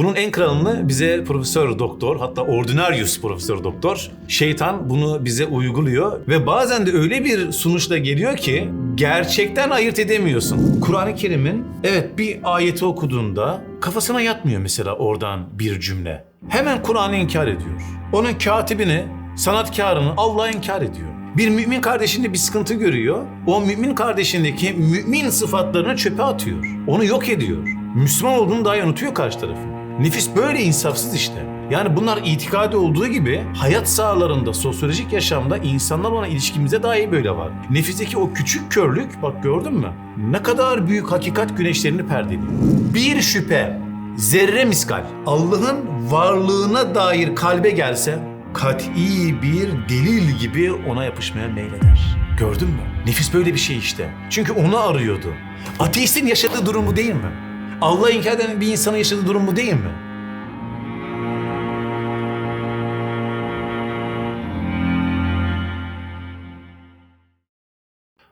Bunun en kralını bize Profesör Doktor hatta Ordinarius Profesör Doktor şeytan bunu bize uyguluyor ve bazen de öyle bir sonuçla geliyor ki gerçekten ayırt edemiyorsun. Kur'an-ı Kerim'in evet bir ayeti okuduğunda kafasına yatmıyor mesela oradan bir cümle. Hemen Kur'an'ı inkar ediyor. Onun katibini, sanatkarını Allah inkar ediyor. Bir mümin kardeşinde bir sıkıntı görüyor. O mümin kardeşindeki mümin sıfatlarını çöpe atıyor. Onu yok ediyor. Müslüman olduğunu dahi unutuyor karşı tarafın. Nefis böyle insafsız işte. Yani bunlar itikadi olduğu gibi hayat sahalarında, sosyolojik yaşamda insanlar olan ilişkimize dahi böyle var. Nefisteki o küçük körlük bak gördün mü? Ne kadar büyük hakikat güneşlerini perdeliyor. Bir şüphe, zerre miskal Allah'ın varlığına dair kalbe gelse kat'i bir delil gibi ona yapışmaya meyleder. Gördün mü? Nefis böyle bir şey işte. Çünkü onu arıyordu. Ateistin yaşadığı durum bu değil mi? Allah inkar eden bir insanın yaşadığı durum bu değil mi?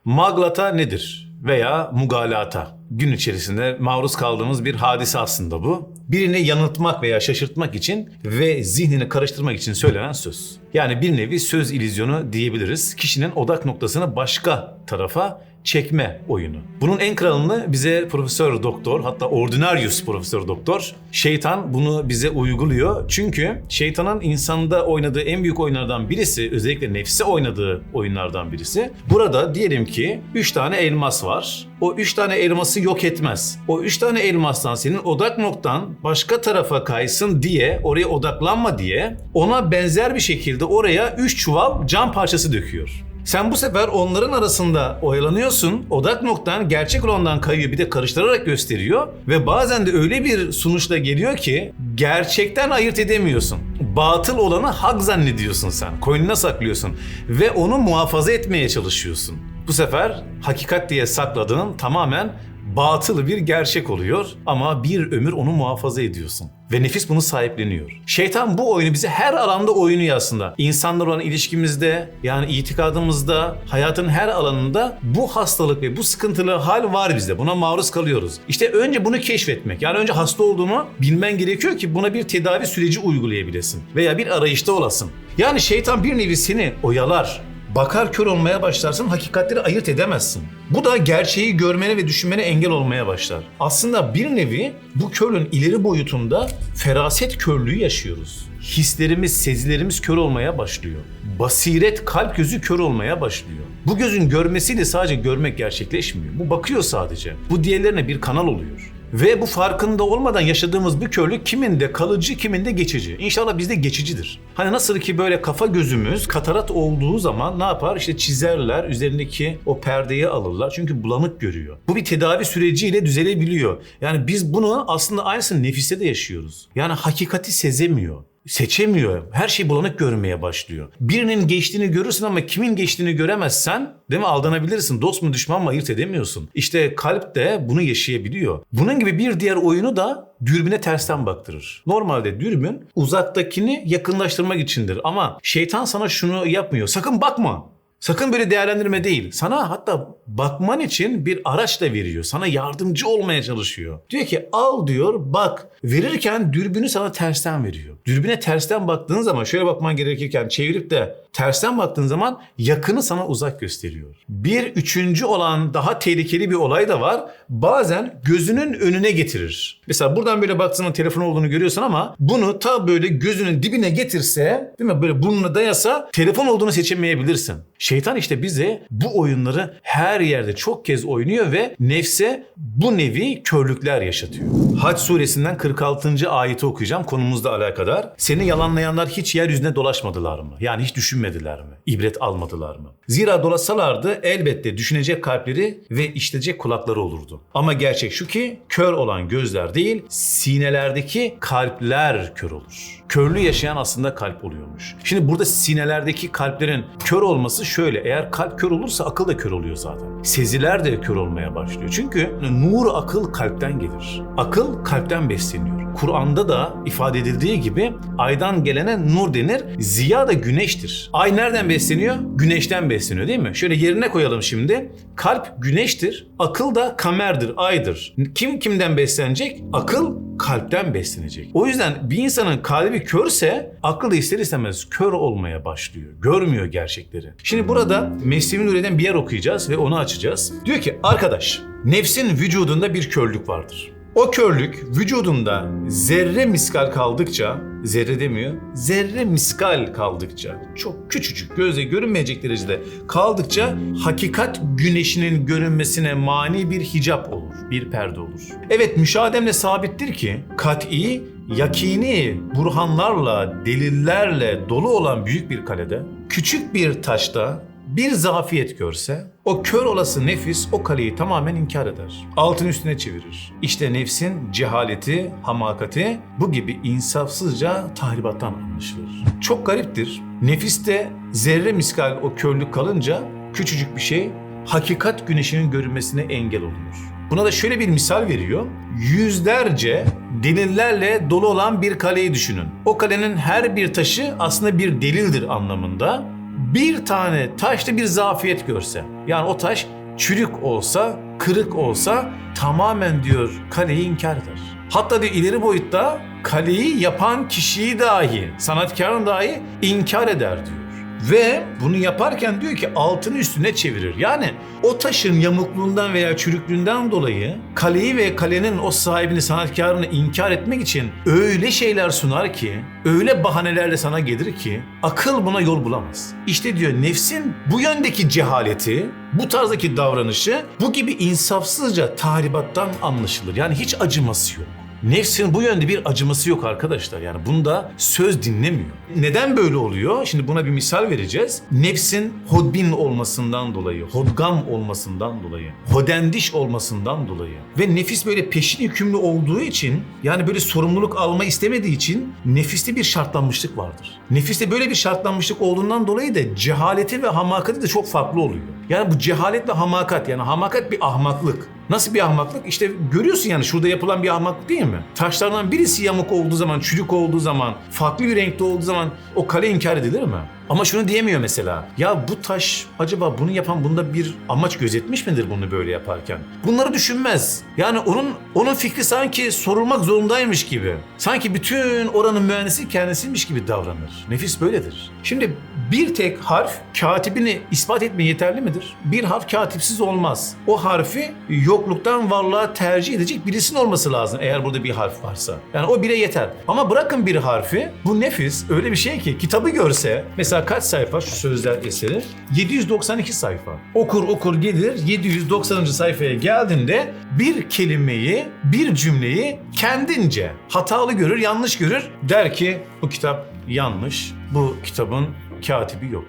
Maglata nedir? Veya mugalata. Gün içerisinde maruz kaldığımız bir hadise aslında bu. Birini yanıltmak veya şaşırtmak için ve zihnini karıştırmak için söylenen söz. Yani bir nevi söz ilizyonu diyebiliriz. Kişinin odak noktasını başka tarafa çekme oyunu. Bunun en kralını bize Profesör Doktor hatta Ordinarius Profesör Doktor şeytan bunu bize uyguluyor. Çünkü şeytanın insanda oynadığı en büyük oyunlardan birisi özellikle nefse oynadığı oyunlardan birisi. Burada diyelim ki 3 tane elmas var. O 3 tane elması yok etmez. O 3 tane elmastan senin odak noktan başka tarafa kaysın diye oraya odaklanma diye ona benzer bir şekilde oraya 3 çuval cam parçası döküyor. Sen bu sefer onların arasında oyalanıyorsun. Odak noktan gerçek olandan kayıyor bir de karıştırarak gösteriyor. Ve bazen de öyle bir sonuçla geliyor ki gerçekten ayırt edemiyorsun. Batıl olanı hak zannediyorsun sen. Koynuna saklıyorsun. Ve onu muhafaza etmeye çalışıyorsun. Bu sefer hakikat diye sakladığın tamamen batılı bir gerçek oluyor ama bir ömür onu muhafaza ediyorsun. Ve nefis bunu sahipleniyor. Şeytan bu oyunu bize her alanda oynuyor aslında. İnsanlar olan ilişkimizde, yani itikadımızda, hayatın her alanında bu hastalık ve bu sıkıntılı hal var bizde. Buna maruz kalıyoruz. İşte önce bunu keşfetmek. Yani önce hasta olduğunu bilmen gerekiyor ki buna bir tedavi süreci uygulayabilesin. Veya bir arayışta olasın. Yani şeytan bir nevi seni oyalar, bakar kör olmaya başlarsın, hakikatleri ayırt edemezsin. Bu da gerçeği görmene ve düşünmene engel olmaya başlar. Aslında bir nevi bu körlüğün ileri boyutunda feraset körlüğü yaşıyoruz. Hislerimiz, sezilerimiz kör olmaya başlıyor. Basiret, kalp gözü kör olmaya başlıyor. Bu gözün görmesiyle sadece görmek gerçekleşmiyor. Bu bakıyor sadece. Bu diğerlerine bir kanal oluyor. Ve bu farkında olmadan yaşadığımız bu körlük kiminde kalıcı, kiminde geçici. İnşallah bizde geçicidir. Hani nasıl ki böyle kafa gözümüz katarat olduğu zaman ne yapar? İşte çizerler, üzerindeki o perdeyi alırlar. Çünkü bulanık görüyor. Bu bir tedavi süreciyle düzelebiliyor. Yani biz bunu aslında aynısını nefiste de yaşıyoruz. Yani hakikati sezemiyor seçemiyor. Her şey bulanık görmeye başlıyor. Birinin geçtiğini görürsün ama kimin geçtiğini göremezsen değil mi aldanabilirsin. Dost mu düşman mı ayırt edemiyorsun. İşte kalp de bunu yaşayabiliyor. Bunun gibi bir diğer oyunu da dürbüne tersten baktırır. Normalde dürbün uzaktakini yakınlaştırmak içindir ama şeytan sana şunu yapmıyor. Sakın bakma. Sakın böyle değerlendirme değil. Sana hatta bakman için bir araç da veriyor. Sana yardımcı olmaya çalışıyor. Diyor ki al diyor bak. Verirken dürbünü sana tersten veriyor. Dürbüne tersten baktığın zaman şöyle bakman gerekirken çevirip de tersten baktığın zaman yakını sana uzak gösteriyor. Bir üçüncü olan daha tehlikeli bir olay da var. Bazen gözünün önüne getirir. Mesela buradan böyle baktığında telefon olduğunu görüyorsun ama bunu ta böyle gözünün dibine getirse değil mi böyle burnuna dayasa telefon olduğunu seçemeyebilirsin. Şeytan işte bize bu oyunları her yerde çok kez oynuyor ve nefse bu nevi körlükler yaşatıyor. Hac suresinden 46. ayeti okuyacağım konumuzla alakadar. Seni yalanlayanlar hiç yeryüzüne dolaşmadılar mı? Yani hiç düşünmediler mi? İbret almadılar mı? Zira dolaşsalardı elbette düşünecek kalpleri ve işitecek kulakları olurdu. Ama gerçek şu ki kör olan gözler değil, sinelerdeki kalpler kör olur. Körlüğü yaşayan aslında kalp oluyormuş. Şimdi burada sinelerdeki kalplerin kör olması şöyle. Eğer kalp kör olursa akıl da kör oluyor zaten. Seziler de kör olmaya başlıyor. Çünkü nur akıl kalpten gelir. Akıl kalpten besleniyor. Kur'an'da da ifade edildiği gibi aydan gelene nur denir. Ziya da güneştir. Ay nereden besleniyor? Güneşten besleniyor değil mi? Şöyle yerine koyalım şimdi. Kalp güneştir. Akıl da kamerdir, aydır. Kim kimden beslenecek? Akıl kalpten beslenecek. O yüzden bir insanın kalbi körse aklı da ister istemez kör olmaya başlıyor. Görmüyor gerçekleri. Şimdi burada Mesnevi Nuri'den bir yer okuyacağız ve onu açacağız. Diyor ki arkadaş nefsin vücudunda bir körlük vardır. O körlük vücudunda zerre miskal kaldıkça, zerre demiyor, zerre miskal kaldıkça, çok küçücük gözle görünmeyecek derecede kaldıkça hakikat güneşinin görünmesine mani bir hicap olur, bir perde olur. Evet müşahedemle sabittir ki kat'i, yakini burhanlarla, delillerle dolu olan büyük bir kalede küçük bir taşta bir zafiyet görse o kör olası nefis o kaleyi tamamen inkar eder. Altın üstüne çevirir. İşte nefsin cehaleti, hamakati bu gibi insafsızca tahribattan anlaşılır. Çok gariptir. Nefiste zerre miskal o körlük kalınca küçücük bir şey hakikat güneşinin görünmesine engel olunur. Buna da şöyle bir misal veriyor. Yüzlerce delillerle dolu olan bir kaleyi düşünün. O kalenin her bir taşı aslında bir delildir anlamında bir tane taşta bir zafiyet görse, yani o taş çürük olsa, kırık olsa tamamen diyor kaleyi inkar eder. Hatta diyor ileri boyutta kaleyi yapan kişiyi dahi, sanatkarın dahi inkar eder diyor. Ve bunu yaparken diyor ki altını üstüne çevirir. Yani o taşın yamukluğundan veya çürüklüğünden dolayı kaleyi ve kalenin o sahibini, sanatkarını inkar etmek için öyle şeyler sunar ki, öyle bahanelerle sana gelir ki akıl buna yol bulamaz. İşte diyor nefsin bu yöndeki cehaleti, bu tarzdaki davranışı bu gibi insafsızca tahribattan anlaşılır. Yani hiç acıması yok. Nefsin bu yönde bir acıması yok arkadaşlar. Yani bunda söz dinlemiyor. Neden böyle oluyor? Şimdi buna bir misal vereceğiz. Nefsin hodbin olmasından dolayı, hodgam olmasından dolayı, hodendiş olmasından dolayı ve nefis böyle peşin hükümlü olduğu için yani böyle sorumluluk alma istemediği için nefiste bir şartlanmışlık vardır. Nefiste böyle bir şartlanmışlık olduğundan dolayı da cehaleti ve hamakati de çok farklı oluyor. Yani bu cehalet ve hamakat yani hamakat bir ahmaklık. Nasıl bir ahmaklık? İşte görüyorsun yani şurada yapılan bir ahmaklık değil mi? Taşlardan birisi yamuk olduğu zaman, çürük olduğu zaman, farklı bir renkte olduğu zaman o kale inkar edilir mi? Ama şunu diyemiyor mesela. Ya bu taş acaba bunu yapan bunda bir amaç gözetmiş midir bunu böyle yaparken? Bunları düşünmez. Yani onun onun fikri sanki sorulmak zorundaymış gibi. Sanki bütün oranın mühendisi kendisiymiş gibi davranır. Nefis böyledir. Şimdi bir tek harf katibini ispat etmeye yeterli midir? Bir harf katipsiz olmaz. O harfi yokluktan varlığa tercih edecek birisinin olması lazım eğer burada bir harf varsa. Yani o bile yeter. Ama bırakın bir harfi bu nefis öyle bir şey ki kitabı görse mesela kaç sayfa şu sözler eseri? 792 sayfa. Okur okur gelir 790. sayfaya geldiğinde bir kelimeyi, bir cümleyi kendince hatalı görür, yanlış görür. Der ki bu kitap yanlış, bu kitabın katibi yok.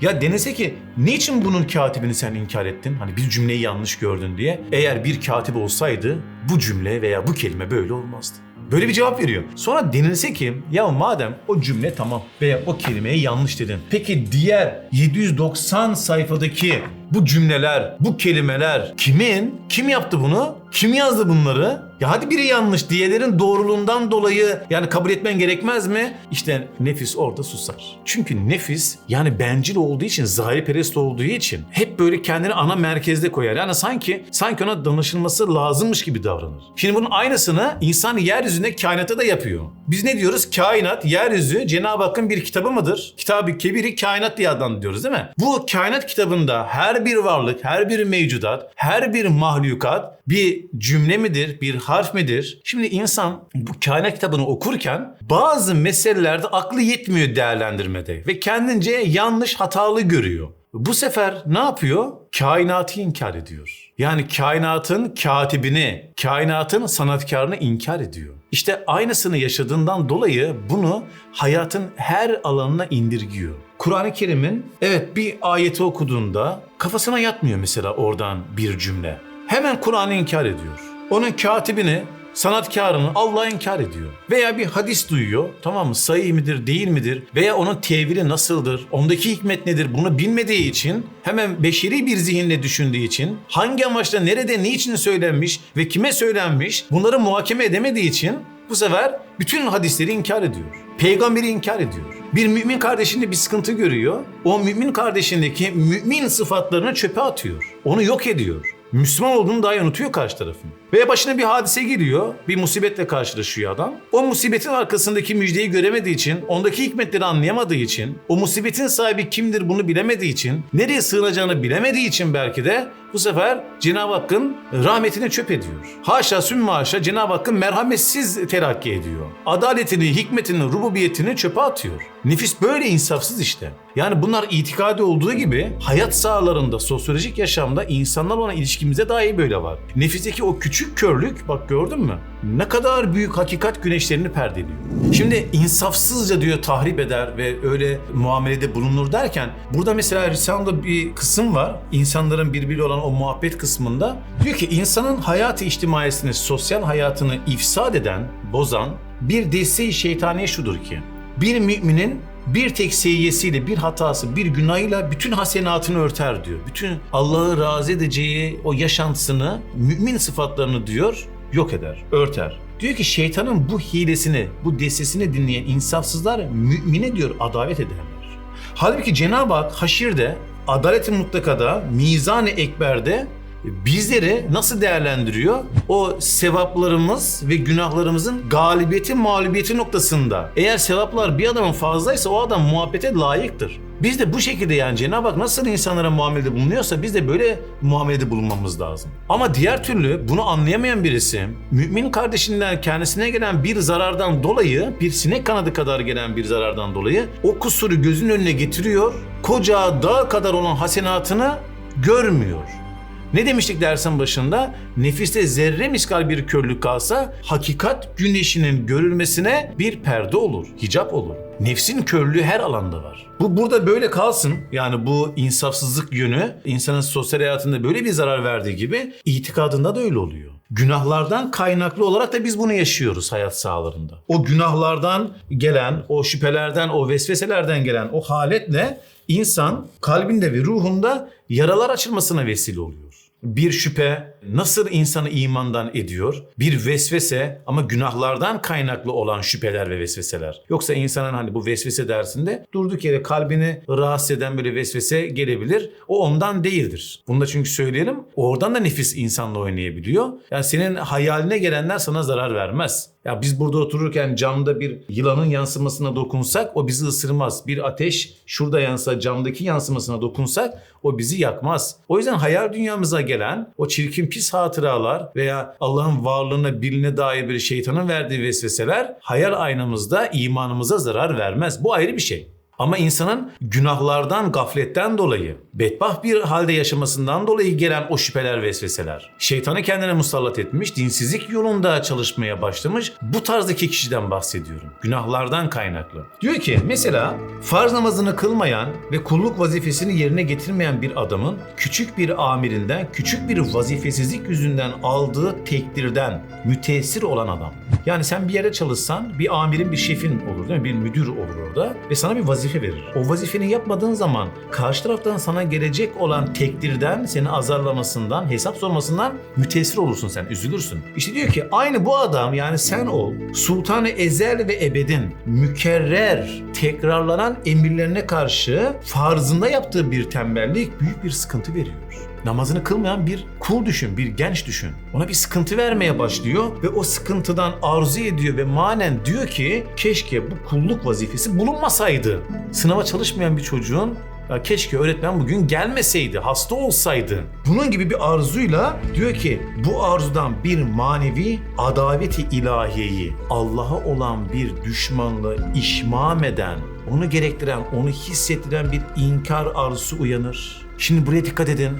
Ya denese ki niçin bunun katibini sen inkar ettin? Hani bir cümleyi yanlış gördün diye. Eğer bir katip olsaydı bu cümle veya bu kelime böyle olmazdı. Böyle bir cevap veriyor. Sonra denilse ki ya madem o cümle tamam veya o kelimeyi yanlış dedin. Peki diğer 790 sayfadaki bu cümleler, bu kelimeler kimin? Kim yaptı bunu? Kim yazdı bunları? Ya hadi biri yanlış, diğerlerin doğruluğundan dolayı yani kabul etmen gerekmez mi? İşte nefis orada susar. Çünkü nefis yani bencil olduğu için, zahirperest olduğu için hep böyle kendini ana merkezde koyar. Yani sanki sanki ona danışılması lazımmış gibi davranır. Şimdi bunun aynısını insan yeryüzünde kainata da yapıyor. Biz ne diyoruz? Kainat, yeryüzü Cenab-ı Hakk'ın bir kitabı mıdır? Kitabı kebiri kainat diye adlandırıyoruz değil mi? Bu kainat kitabında her bir varlık, her bir mevcudat, her bir mahlukat bir cümle midir, bir harf midir? Şimdi insan bu kainat kitabını okurken bazı meselelerde aklı yetmiyor değerlendirmede ve kendince yanlış hatalı görüyor. Bu sefer ne yapıyor? Kainatı inkar ediyor. Yani kainatın katibini, kainatın sanatkarını inkar ediyor. İşte aynısını yaşadığından dolayı bunu hayatın her alanına indirgiyor. Kur'an-ı Kerim'in evet bir ayeti okuduğunda kafasına yatmıyor mesela oradan bir cümle. Hemen Kur'an'ı inkar ediyor. Onun katibini sanatkarını Allah'a inkar ediyor. Veya bir hadis duyuyor. Tamam mı? Sayı midir, değil midir? Veya onun tevili nasıldır? Ondaki hikmet nedir? Bunu bilmediği için hemen beşeri bir zihinle düşündüğü için hangi amaçla, nerede, niçin söylenmiş ve kime söylenmiş bunları muhakeme edemediği için Bu sefer bütün hadisleri inkar ediyor. Peygamberi inkar ediyor. Bir mümin kardeşinde bir sıkıntı görüyor. O mümin kardeşindeki mümin sıfatlarını çöpe atıyor. Onu yok ediyor. Müslüman olduğunu dahi unutuyor karşı tarafın. Veya başına bir hadise geliyor, bir musibetle karşılaşıyor adam. O musibetin arkasındaki müjdeyi göremediği için, ondaki hikmetleri anlayamadığı için, o musibetin sahibi kimdir bunu bilemediği için, nereye sığınacağını bilemediği için belki de bu sefer Cenab-ı Hakk'ın rahmetini çöp ediyor. Haşa sümme haşa Cenab-ı Hakk'ın merhametsiz terakki ediyor. Adaletini, hikmetini, rububiyetini çöpe atıyor. Nefis böyle insafsız işte. Yani bunlar itikadi olduğu gibi hayat sahalarında, sosyolojik yaşamda insanlar olan ilişkimize dahi böyle var. Nefisteki o küçük körlük bak gördün mü? Ne kadar büyük hakikat güneşlerini perdeliyor. Şimdi insafsızca diyor tahrip eder ve öyle muamelede bulunur derken burada mesela Risale'de bir kısım var. İnsanların birbiriyle olan o muhabbet kısmında diyor ki insanın hayatı içtimaiyesini, sosyal hayatını ifsad eden, bozan bir desteği şeytaniye şudur ki bir müminin bir tek seyyesiyle, bir hatası, bir günahıyla bütün hasenatını örter diyor. Bütün Allah'ı razı edeceği o yaşantısını, mümin sıfatlarını diyor, yok eder, örter. Diyor ki şeytanın bu hilesini, bu destesini dinleyen insafsızlar mümine diyor adalet ederler. Halbuki Cenab-ı Hak haşirde, adalet-i mutlakada, mizan-ı ekberde bizleri nasıl değerlendiriyor? O sevaplarımız ve günahlarımızın galibiyeti mağlubiyeti noktasında. Eğer sevaplar bir adamın fazlaysa o adam muhabbete layıktır. Biz de bu şekilde yani Cenab-ı Hak nasıl insanlara muamelede bulunuyorsa biz de böyle muamelede bulunmamız lazım. Ama diğer türlü bunu anlayamayan birisi mümin kardeşinden kendisine gelen bir zarardan dolayı bir sinek kanadı kadar gelen bir zarardan dolayı o kusuru gözünün önüne getiriyor. Koca dağ kadar olan hasenatını görmüyor. Ne demiştik dersin başında? Nefiste zerre miskal bir körlük kalsa hakikat güneşinin görülmesine bir perde olur, hicap olur. Nefsin körlüğü her alanda var. Bu burada böyle kalsın. Yani bu insafsızlık yönü insanın sosyal hayatında böyle bir zarar verdiği gibi itikadında da öyle oluyor. Günahlardan kaynaklı olarak da biz bunu yaşıyoruz hayat sahalarında. O günahlardan gelen, o şüphelerden, o vesveselerden gelen o haletle insan kalbinde ve ruhunda yaralar açılmasına vesile oluyor bir şüphe nasıl insanı imandan ediyor? Bir vesvese ama günahlardan kaynaklı olan şüpheler ve vesveseler. Yoksa insanın hani bu vesvese dersinde durduk yere kalbini rahatsız eden böyle vesvese gelebilir. O ondan değildir. Bunu da çünkü söyleyelim. Oradan da nefis insanla oynayabiliyor. Yani senin hayaline gelenler sana zarar vermez. Ya biz burada otururken camda bir yılanın yansımasına dokunsak o bizi ısırmaz. Bir ateş şurada yansa camdaki yansımasına dokunsak o bizi yakmaz. O yüzden hayal dünyamıza gelen o çirkin pis hatıralar veya Allah'ın varlığına biline dair bir şeytanın verdiği vesveseler hayal aynamızda imanımıza zarar vermez. Bu ayrı bir şey. Ama insanın günahlardan, gafletten dolayı, bedbaht bir halde yaşamasından dolayı gelen o şüpheler vesveseler. Şeytanı kendine musallat etmiş, dinsizlik yolunda çalışmaya başlamış. Bu tarzdaki kişiden bahsediyorum. Günahlardan kaynaklı. Diyor ki mesela farz namazını kılmayan ve kulluk vazifesini yerine getirmeyen bir adamın küçük bir amirinden, küçük bir vazifesizlik yüzünden aldığı tekdirden müteessir olan adam. Yani sen bir yere çalışsan bir amirin bir şefin olur değil mi? Bir müdür olur orada ve sana bir vazife verir. O vazifeni yapmadığın zaman karşı taraftan sana gelecek olan tekdirden, seni azarlamasından, hesap sormasından müteessir olursun sen, üzülürsün. İşte diyor ki aynı bu adam yani sen ol. Sultanı ezel ve ebedin mükerrer, tekrarlanan emirlerine karşı farzında yaptığı bir tembellik büyük bir sıkıntı veriyor namazını kılmayan bir kul düşün, bir genç düşün. Ona bir sıkıntı vermeye başlıyor ve o sıkıntıdan arzu ediyor ve manen diyor ki keşke bu kulluk vazifesi bulunmasaydı. Sınava çalışmayan bir çocuğun ya keşke öğretmen bugün gelmeseydi, hasta olsaydı. Bunun gibi bir arzuyla diyor ki bu arzudan bir manevi adaveti ilahiyeyi, Allah'a olan bir düşmanlığı işmam eden, onu gerektiren, onu hissettiren bir inkar arzusu uyanır. Şimdi buraya dikkat edin.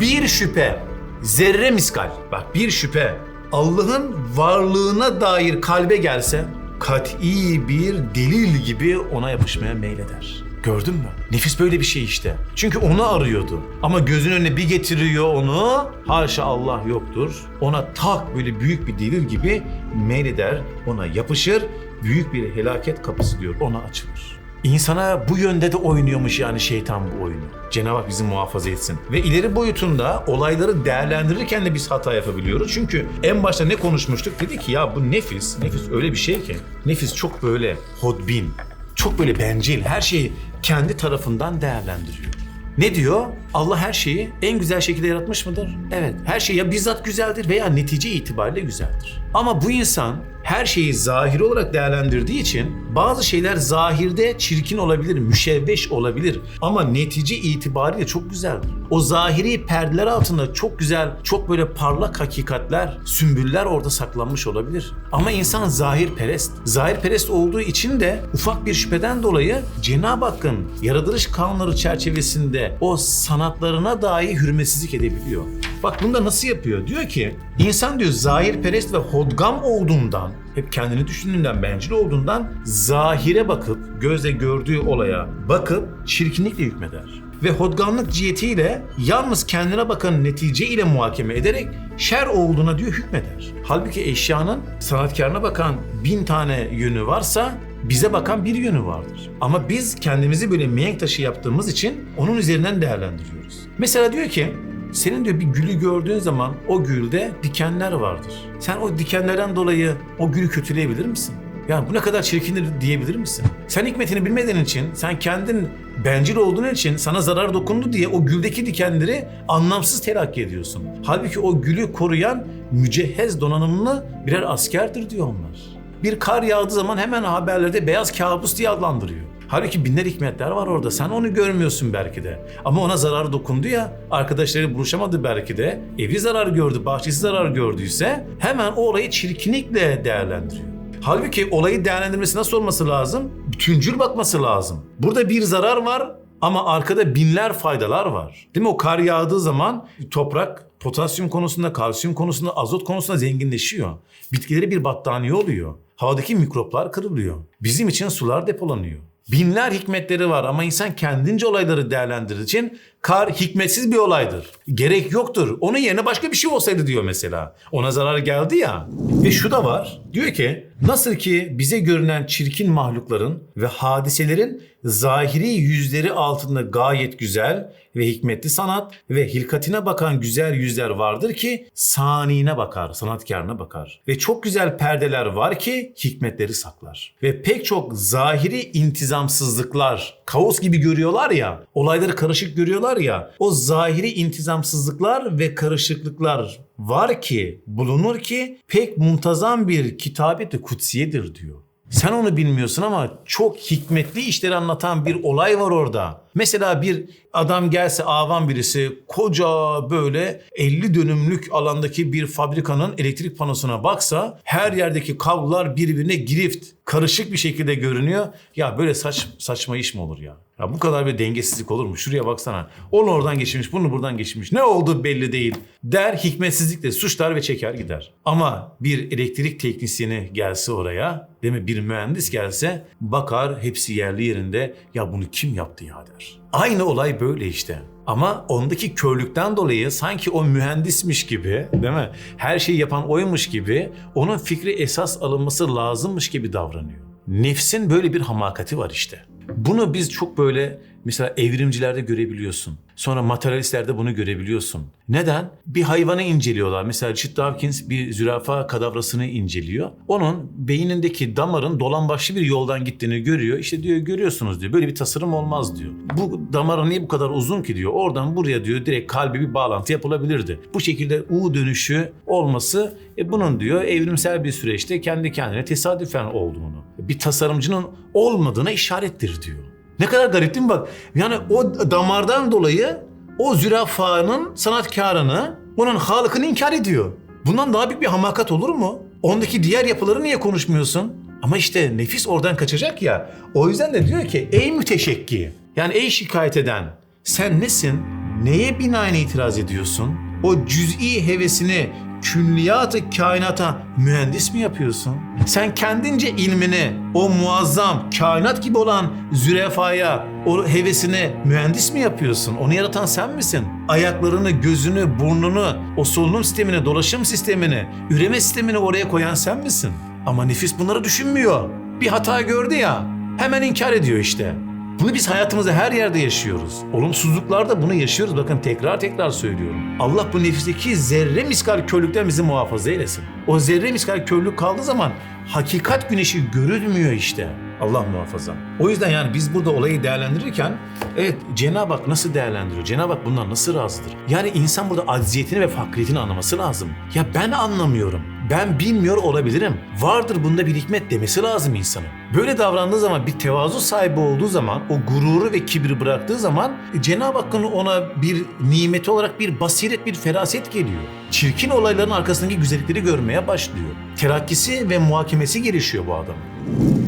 Bir şüphe, zerre miskal, bak bir şüphe Allah'ın varlığına dair kalbe gelse kat'i bir delil gibi ona yapışmaya meyleder. Gördün mü? Nefis böyle bir şey işte. Çünkü onu arıyordu. Ama gözün önüne bir getiriyor onu. Haşa Allah yoktur. Ona tak böyle büyük bir delil gibi meyleder. Ona yapışır. Büyük bir helaket kapısı diyor. Ona açılır. İnsana bu yönde de oynuyormuş yani şeytan bu oyunu. Cenab-ı Hak bizi muhafaza etsin. Ve ileri boyutunda olayları değerlendirirken de biz hata yapabiliyoruz. Çünkü en başta ne konuşmuştuk? Dedi ki ya bu nefis, nefis öyle bir şey ki. Nefis çok böyle hodbin, çok böyle bencil, her şeyi kendi tarafından değerlendiriyor. Ne diyor? Allah her şeyi en güzel şekilde yaratmış mıdır? Evet. Her şey ya bizzat güzeldir veya netice itibariyle güzeldir. Ama bu insan her şeyi zahir olarak değerlendirdiği için bazı şeyler zahirde çirkin olabilir, müşevveş olabilir ama netice itibariyle çok güzeldir. O zahiri perdeler altında çok güzel, çok böyle parlak hakikatler, sümbüller orada saklanmış olabilir. Ama insan zahir perest. Zahir perest olduğu için de ufak bir şüpheden dolayı Cenab-ı Hakk'ın yaratılış kanunları çerçevesinde o sanatlarına dahi hürmetsizlik edebiliyor. Bak bunu da nasıl yapıyor? Diyor ki insan diyor zahir perest ve hodgam olduğundan hep kendini düşündüğünden, bencil olduğundan zahire bakıp, gözle gördüğü olaya bakıp çirkinlikle hükmeder. Ve hodgamlık cihetiyle yalnız kendine bakan netice ile muhakeme ederek şer olduğuna diyor hükmeder. Halbuki eşyanın sanatkarına bakan bin tane yönü varsa bize bakan bir yönü vardır. Ama biz kendimizi böyle mihenk taşı yaptığımız için onun üzerinden değerlendiriyoruz. Mesela diyor ki senin diyor bir gülü gördüğün zaman o gülde dikenler vardır. Sen o dikenlerden dolayı o gülü kötüleyebilir misin? Yani bu ne kadar çirkindir diyebilir misin? Sen hikmetini bilmediğin için, sen kendin bencil olduğun için sana zarar dokundu diye o güldeki dikenleri anlamsız telakki ediyorsun. Halbuki o gülü koruyan mücehhez donanımlı birer askerdir diyor onlar. Bir kar yağdığı zaman hemen haberlerde beyaz kabus diye adlandırıyor. Halbuki binler hikmetler var orada. Sen onu görmüyorsun belki de. Ama ona zarar dokundu ya, arkadaşları buluşamadı belki de, evi zarar gördü, bahçesi zarar gördüyse hemen o olayı çirkinlikle değerlendiriyor. Halbuki olayı değerlendirmesi nasıl olması lazım? Bütüncül bakması lazım. Burada bir zarar var ama arkada binler faydalar var. Değil mi? O kar yağdığı zaman toprak potasyum konusunda, kalsiyum konusunda, azot konusunda zenginleşiyor. Bitkileri bir battaniye oluyor. Havadaki mikroplar kırılıyor. Bizim için sular depolanıyor. Binler hikmetleri var ama insan kendince olayları değerlendirdiği için kar hikmetsiz bir olaydır. Gerek yoktur. Onun yerine başka bir şey olsaydı diyor mesela. Ona zarar geldi ya. Ve şu da var. Diyor ki nasıl ki bize görünen çirkin mahlukların ve hadiselerin zahiri yüzleri altında gayet güzel ve hikmetli sanat ve hilkatine bakan güzel yüzler vardır ki sanine bakar, sanatkarına bakar. Ve çok güzel perdeler var ki hikmetleri saklar. Ve pek çok zahiri intizamsızlıklar, kaos gibi görüyorlar ya, olayları karışık görüyorlar ya, o zahiri intizamsızlıklar ve karışıklıklar var ki, bulunur ki pek muntazam bir kitabeti kutsiyedir diyor. Sen onu bilmiyorsun ama çok hikmetli işleri anlatan bir olay var orada. Mesela bir adam gelse avam birisi koca böyle 50 dönümlük alandaki bir fabrikanın elektrik panosuna baksa her yerdeki kablolar birbirine girift karışık bir şekilde görünüyor. Ya böyle saç, saçma iş mi olur ya? Ya bu kadar bir dengesizlik olur mu? Şuraya baksana. Onu oradan geçirmiş, bunu buradan geçirmiş. Ne oldu belli değil. Der hikmetsizlikle suçlar ve çeker gider. Ama bir elektrik teknisyeni gelse oraya, değil mi? Bir mühendis gelse bakar hepsi yerli yerinde. Ya bunu kim yaptı ya der. Aynı olay böyle işte. Ama ondaki körlükten dolayı sanki o mühendismiş gibi, değil mi? Her şeyi yapan oymuş gibi, onun fikri esas alınması lazımmış gibi davranıyor. Nefsin böyle bir hamakati var işte. Bunu biz çok böyle mesela evrimcilerde görebiliyorsun. Sonra materyalistlerde bunu görebiliyorsun. Neden? Bir hayvanı inceliyorlar. Mesela Richard Dawkins bir zürafa kadavrasını inceliyor. Onun beynindeki damarın dolan başlı bir yoldan gittiğini görüyor. İşte diyor görüyorsunuz diyor. Böyle bir tasarım olmaz diyor. Bu damar niye bu kadar uzun ki diyor. Oradan buraya diyor direkt kalbe bir bağlantı yapılabilirdi. Bu şekilde U dönüşü olması e bunun diyor evrimsel bir süreçte kendi kendine tesadüfen olduğunu, bir tasarımcının olmadığına işarettir diyor. Ne kadar garip değil mi bak? Yani o damardan dolayı o zürafanın sanatkarını, onun halıkını inkar ediyor. Bundan daha büyük bir hamakat olur mu? Ondaki diğer yapıları niye konuşmuyorsun? Ama işte nefis oradan kaçacak ya. O yüzden de diyor ki ey müteşekki. Yani ey şikayet eden. Sen nesin? Neye binaen itiraz ediyorsun? O cüz'i hevesini külliyatı kainata mühendis mi yapıyorsun? Sen kendince ilmini o muazzam kainat gibi olan zürefaya o hevesini mühendis mi yapıyorsun? Onu yaratan sen misin? Ayaklarını, gözünü, burnunu, o solunum sistemini, dolaşım sistemini, üreme sistemini oraya koyan sen misin? Ama nefis bunları düşünmüyor. Bir hata gördü ya. Hemen inkar ediyor işte. Bunu biz hayatımızda her yerde yaşıyoruz. Olumsuzluklarda bunu yaşıyoruz. Bakın tekrar tekrar söylüyorum. Allah bu nefisteki zerre miskal körlükten bizi muhafaza eylesin. O zerre miskal körlük kaldığı zaman hakikat güneşi görülmüyor işte. Allah muhafaza. O yüzden yani biz burada olayı değerlendirirken evet Cenab-ı Hak nasıl değerlendiriyor? Cenab-ı Hak bundan nasıl razıdır? Yani insan burada acziyetini ve fakriyetini anlaması lazım. Ya ben anlamıyorum. Ben bilmiyor olabilirim. Vardır bunda bir hikmet demesi lazım insanın. Böyle davrandığı zaman bir tevazu sahibi olduğu zaman o gururu ve kibri bıraktığı zaman e, Cenab-ı Hakk'ın ona bir nimeti olarak bir basiret, bir feraset geliyor. Çirkin olayların arkasındaki güzellikleri görmeye başlıyor. Terakkisi ve muhakemesi gelişiyor bu adamın.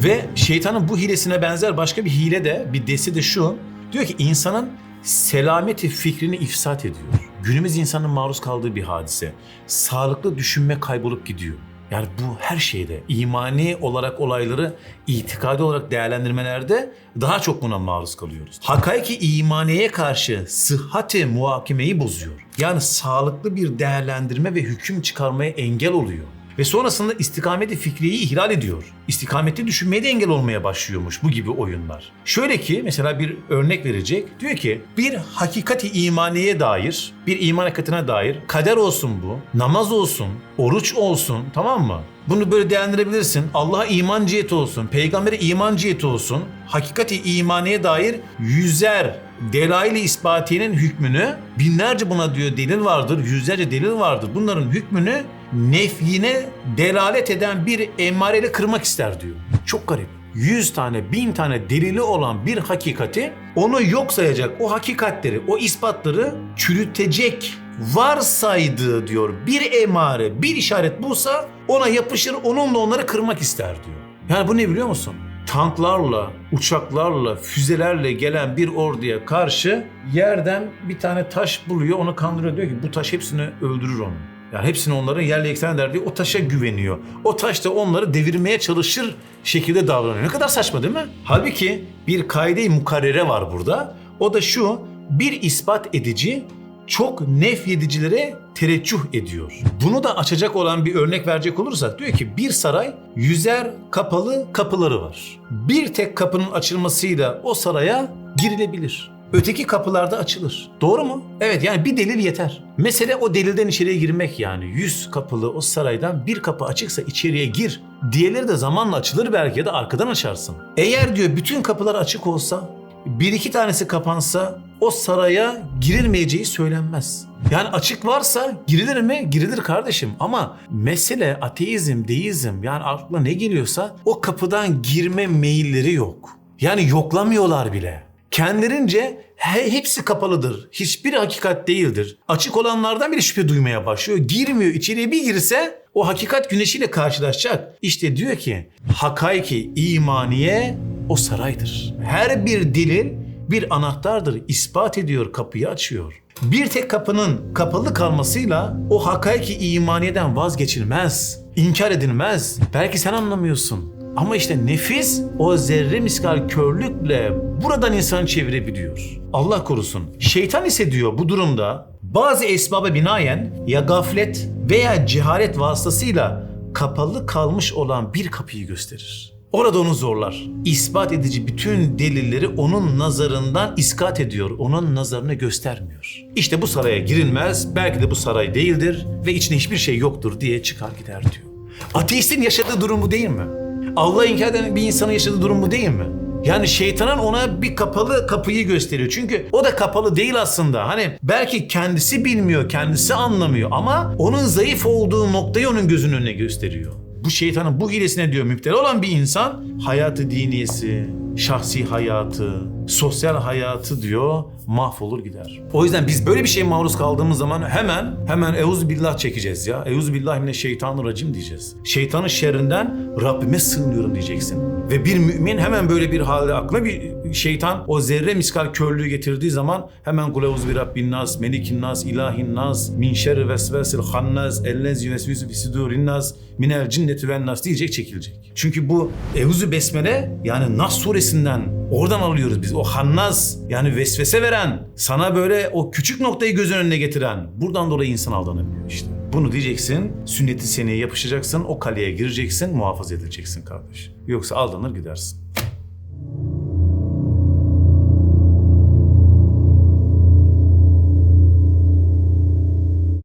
Ve şeytanın bu hilesine benzer başka bir hile de, bir desi de şu. Diyor ki insanın selameti fikrini ifsat ediyor. Günümüz insanın maruz kaldığı bir hadise. Sağlıklı düşünme kaybolup gidiyor. Yani bu her şeyde imani olarak olayları itikadi olarak değerlendirmelerde daha çok buna maruz kalıyoruz. Hakaiki imaniye karşı sıhhati muhakemeyi bozuyor. Yani sağlıklı bir değerlendirme ve hüküm çıkarmaya engel oluyor. Ve sonrasında istikameti fikriyi ihlal ediyor. İstikameti düşünmeye de engel olmaya başlıyormuş bu gibi oyunlar. Şöyle ki mesela bir örnek verecek. Diyor ki bir hakikati imaniye dair, bir iman hakikatine dair kader olsun bu, namaz olsun, oruç olsun tamam mı? Bunu böyle değerlendirebilirsin. Allah'a iman ciheti olsun, peygambere iman ciheti olsun. Hakikati imaniye dair yüzer delail-i ispatiyenin hükmünü binlerce buna diyor delil vardır, yüzlerce delil vardır. Bunların hükmünü nefyine delalet eden bir emareyle kırmak ister diyor. Çok garip. 100 tane, bin tane delili olan bir hakikati onu yok sayacak o hakikatleri, o ispatları çürütecek varsaydığı diyor bir emare, bir işaret bulsa ona yapışır onunla onları kırmak ister diyor. Yani bu ne biliyor musun? Tanklarla, uçaklarla, füzelerle gelen bir orduya karşı yerden bir tane taş buluyor, onu kandırıyor. Diyor ki bu taş hepsini öldürür onu. Yani hepsini onların yerle eksen eder diye o taşa güveniyor. O taş da onları devirmeye çalışır şekilde davranıyor. Ne kadar saçma değil mi? Halbuki bir kaide-i mukarrere var burada. O da şu, bir ispat edici çok nefyedicilere tereccüh ediyor. Bunu da açacak olan bir örnek verecek olursak diyor ki bir saray yüzer kapalı kapıları var. Bir tek kapının açılmasıyla o saraya girilebilir. Öteki kapılarda açılır. Doğru mu? Evet yani bir delil yeter. Mesele o delilden içeriye girmek yani. Yüz kapılı o saraydan bir kapı açıksa içeriye gir. Diğerleri de zamanla açılır belki ya da arkadan açarsın. Eğer diyor bütün kapılar açık olsa bir iki tanesi kapansa o saraya girilmeyeceği söylenmez. Yani açık varsa girilir mi? Girilir kardeşim. Ama mesele ateizm, deizm yani aklına ne geliyorsa o kapıdan girme meyilleri yok. Yani yoklamıyorlar bile. Kendilerince he- hepsi kapalıdır. Hiçbiri hakikat değildir. Açık olanlardan bile şüphe duymaya başlıyor. Girmiyor. İçeriye bir girse o hakikat güneşiyle karşılaşacak. İşte diyor ki hakaiki imaniye o saraydır. Her bir delil bir anahtardır. İspat ediyor, kapıyı açıyor. Bir tek kapının kapalı kalmasıyla o hakaiki imaniyeden vazgeçilmez. inkar edilmez. Belki sen anlamıyorsun. Ama işte nefis o zerre miskal körlükle buradan insanı çevirebiliyor. Allah korusun. Şeytan ise diyor bu durumda bazı esbaba binaen ya gaflet veya cehalet vasıtasıyla kapalı kalmış olan bir kapıyı gösterir. Orada onu zorlar. İspat edici bütün delilleri onun nazarından iskat ediyor. Onun nazarına göstermiyor. İşte bu saraya girilmez, belki de bu saray değildir ve içinde hiçbir şey yoktur diye çıkar gider diyor. Ateistin yaşadığı durum bu değil mi? Allah inkar eden bir insanın yaşadığı durum bu değil mi? Yani şeytanın ona bir kapalı kapıyı gösteriyor. Çünkü o da kapalı değil aslında. Hani belki kendisi bilmiyor, kendisi anlamıyor ama onun zayıf olduğu noktayı onun gözünün önüne gösteriyor. Bu şeytanın bu hilesine diyor müptela olan bir insan hayatı diniyesi, şahsi hayatı, sosyal hayatı diyor mahvolur gider. O yüzden biz böyle bir şeye maruz kaldığımız zaman hemen hemen euz billah çekeceğiz ya. Euz billah mine şeytanirracim diyeceğiz. Şeytanın şerrinden Rabbime sığınıyorum diyeceksin. Ve bir mümin hemen böyle bir halde aklına bir şeytan o zerre miskal körlüğü getirdiği zaman hemen kul euz bi rabbin nas, melikin nas, ilahin nas, min şerri vesvesil hannas, ellezi yuvesvisu fi sudurin nas, minel cinneti ven nas diyecek çekilecek. Çünkü bu Eûzü Besmele yani Nas suresinden oradan alıyoruz biz. O hannas yani vesvese veren, sana böyle o küçük noktayı gözün önüne getiren buradan dolayı insan aldanabiliyor işte. Bunu diyeceksin, sünnet-i seneye yapışacaksın, o kaleye gireceksin, muhafaza edileceksin kardeş. Yoksa aldanır gidersin.